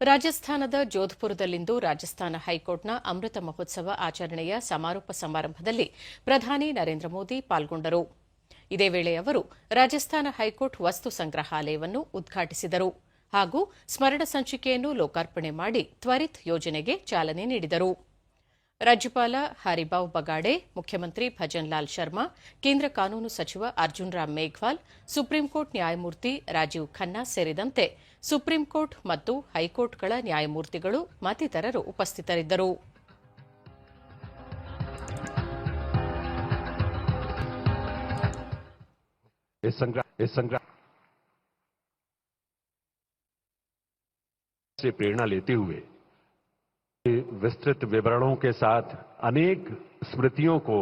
ರಾಜಸ್ಥಾನದ ಜೋಧ್ಪುರದಲ್ಲಿಂದು ರಾಜಸ್ಥಾನ ಹೈಕೋರ್ಟ್ನ ಅಮೃತ ಮಹೋತ್ಸವ ಆಚರಣೆಯ ಸಮಾರೋಪ ಸಮಾರಂಭದಲ್ಲಿ ಪ್ರಧಾನಿ ನರೇಂದ್ರ ಮೋದಿ ಪಾಲ್ಗೊಂಡರು. ಇದೇ ವೇಳೆ ಅವರು ರಾಜಸ್ಥಾನ ಹೈಕೋರ್ಟ್ ವಸ್ತು ಸಂಗ್ರಹಾಲಯವನ್ನು ಉದ್ಘಾಟಿಸಿದರು ಹಾಗೂ ಸ್ಮರಣ ಸಂಚಿಕೆಯನ್ನು ಲೋಕಾರ್ಪಣೆ ಮಾಡಿ ತ್ವರಿತ್ ಯೋಜನೆಗೆ ಚಾಲನೆ ನೀಡಿದರು. ರಾಜ್ಯಪಾಲ ಹರಿಭಾವ್ ಬಗಾಡೆ ಮುಖ್ಯಮಂತ್ರಿ ಭಜನ್ ಲಾಲ್ ಶರ್ಮಾ ಕೇಂದ್ರ ಕಾನೂನು ಸಚಿವ ಅರ್ಜುನ್ ರಾಮ್ ಮೇಘ್ವಾಲ್ ಸುಪ್ರೀಂಕೋರ್ಟ್ ನ್ಯಾಯಮೂರ್ತಿ ರಾಜೀವ್ ಖನ್ನಾ ಸೇರಿದಂತೆ ಸುಪ್ರೀಂಕೋರ್ಟ್ ಮತ್ತು ಹೈಕೋರ್ಟ್ಗಳ ನ್ಯಾಯಮೂರ್ತಿಗಳು ಮತ್ತಿತರರು ಉಪಸ್ಥಿತರಿದ್ದರು इस संग्रह इस संग्रह से प्रेरणा लेते हुए विस्तृत विवरणों के साथ अनेक स्मृतियों को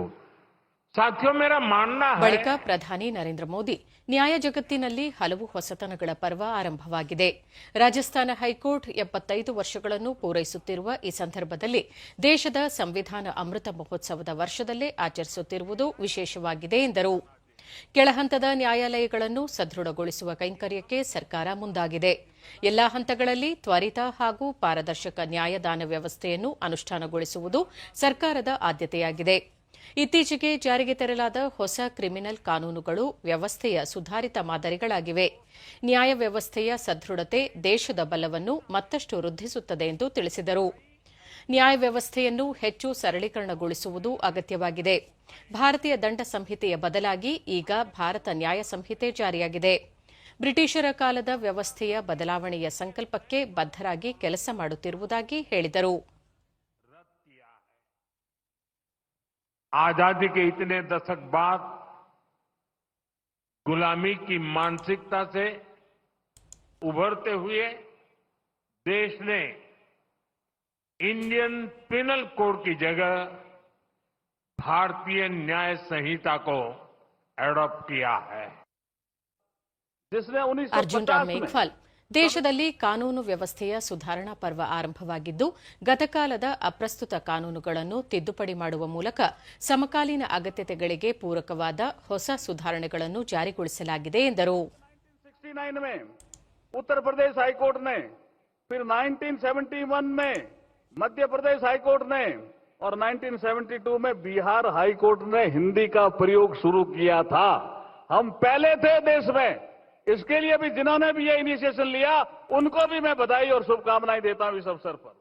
साथियों मेरा मानना है ಬಳಿಕ ಪ್ರಧಾನಿ ನರೇಂದ್ರ ಮೋದಿ ನ್ಯಾಯ ಜಗತ್ತಿನಲ್ಲಿ ಹಲವು ಹೊಸತನಗಳ ಪರ್ವ ಆರಂಭವಾಗಿದೆ ರಾಜಸ್ಥಾನ ಹೈಕೋರ್ಟ್ ಎಪ್ಪತ್ತೈದು ವರ್ಷಗಳನ್ನು ಪೂರೈಸುತ್ತಿರುವ ಈ ಸಂದರ್ಭದಲ್ಲಿ ದೇಶದ ಸಂವಿಧಾನ ಅಮೃತ ಮಹೋತ್ಸವದ ವರ್ಷದಲ್ಲೇ ಆಚರಿಸುತ್ತಿರುವುದು ವಿಶೇಷವಾಗಿದೆ ಎಂದರು ಕೆಳಹಂತದ ನ್ಯಾಯಾಲಯಗಳನ್ನು ಸದೃಢಗೊಳಿಸುವ ಕೈಂಕರ್ಯಕ್ಕೆ ಸರ್ಕಾರ ಮುಂದಾಗಿದೆ. ಎಲ್ಲಾ ಹಂತಗಳಲ್ಲಿ ತ್ವರಿತ ಹಾಗೂ ಪಾರದರ್ಶಕ ನ್ಯಾಯದಾನ ವ್ಯವಸ್ಥೆಯನ್ನು ಅನುಷ್ಠಾನಗೊಳಿಸುವುದು ಸರ್ಕಾರದ ಆದ್ಯತೆಯಾಗಿದೆ. ಇತ್ತೀಚೆಗೆ ಜಾರಿಗೆ ತರಲಾದ ಹೊಸ ಕ್ರಿಮಿನಲ್ ಕಾನೂನುಗಳು ವ್ಯವಸ್ಥೆಯ ಸುಧಾರಿತ ಮಾದರಿಗಳಾಗಿವೆ. ನ್ಯಾಯ ವ್ಯವಸ್ಥೆಯ ಸದೃಢತೆ ದೇಶದ ಬಲವನ್ನು ಮತ್ತಷ್ಟು ವೃದ್ಧಿಸುತ್ತದೆ ಎಂದು ತಿಳಿಸಿದರು. ನ್ಯಾಯ ವ್ಯವಸ್ಥೆಯನ್ನು ಹೆಚ್ಚು ಸರಳೀಕರಣಗೊಳಿಸುವುದು ಅಗತ್ಯವಾಗಿದೆ ಭಾರತೀಯ ದಂಡ ಸಂಹಿತೆಯ ಬದಲಾಗಿ ಈಗ ಭಾರತ ನ್ಯಾಯ ಸಂಹಿತೆ ಜಾರಿಯಾಗಿದೆ ಬ್ರಿಟಿಷರ ಕಾಲದ ವ್ಯವಸ್ಥೆಯ ಬದಲಾವಣೆಯ ಸಂಕಲ್ಪಕ್ಕೆ ಬದ್ದರಾಗಿ ಕೆಲಸ ಮಾಡುತ್ತಿರುವುದಾಗಿ ಹೇಳಿದರು आजादी के इतने दशक बाद गुलामी की मानसिकता से उभरते हुए देश ने इंडियन पिनल कोड की जगह भारतीय न्याय संहिता को एडॉप्ट किया है जिसने उन्नीस ಅರ್ಜುನ್ ರಾಮ್ ಮೇಘ್ವಾಲ್ ದೇಶದಲ್ಲಿ ಕಾನೂನು ವ್ಯವಸ್ಥೆಯ ಸುಧಾರಣಾ ಪರ್ವ ಆರಂಭವಾಗಿದ್ದು ಗತಕಾಲದ ಅಪ್ರಸ್ತುತ ಕಾನೂನುಗಳನ್ನು ತಿದ್ದುಪಡಿ ಮಾಡುವ ಮೂಲಕ ಸಮಕಾಲೀನ ಅಗತ್ಯತೆಗಳಿಗೆ ಪೂರಕವಾದ ಹೊಸ ಸುಧಾರಣೆಗಳನ್ನು ಜಾರಿಗೊಳಿಸಲಾಗಿದೆ ಎಂದರು 1969 में उत्तर प्रदेश हाईकोर्ट ने फिर 1971 में मध्य प्रदेश हाईकोर्ट ने और 1972 में बिहार हाईकोर्ट ने हिंदी का प्रयोग शुरू किया था। हम पहले थे देश में। इसके लिए भी जिन्होंने भी ये इनिशिएशन लिया, उनको भी मैं बधाई और शुभकामनाएँ देता हूँ इस अवसर पर।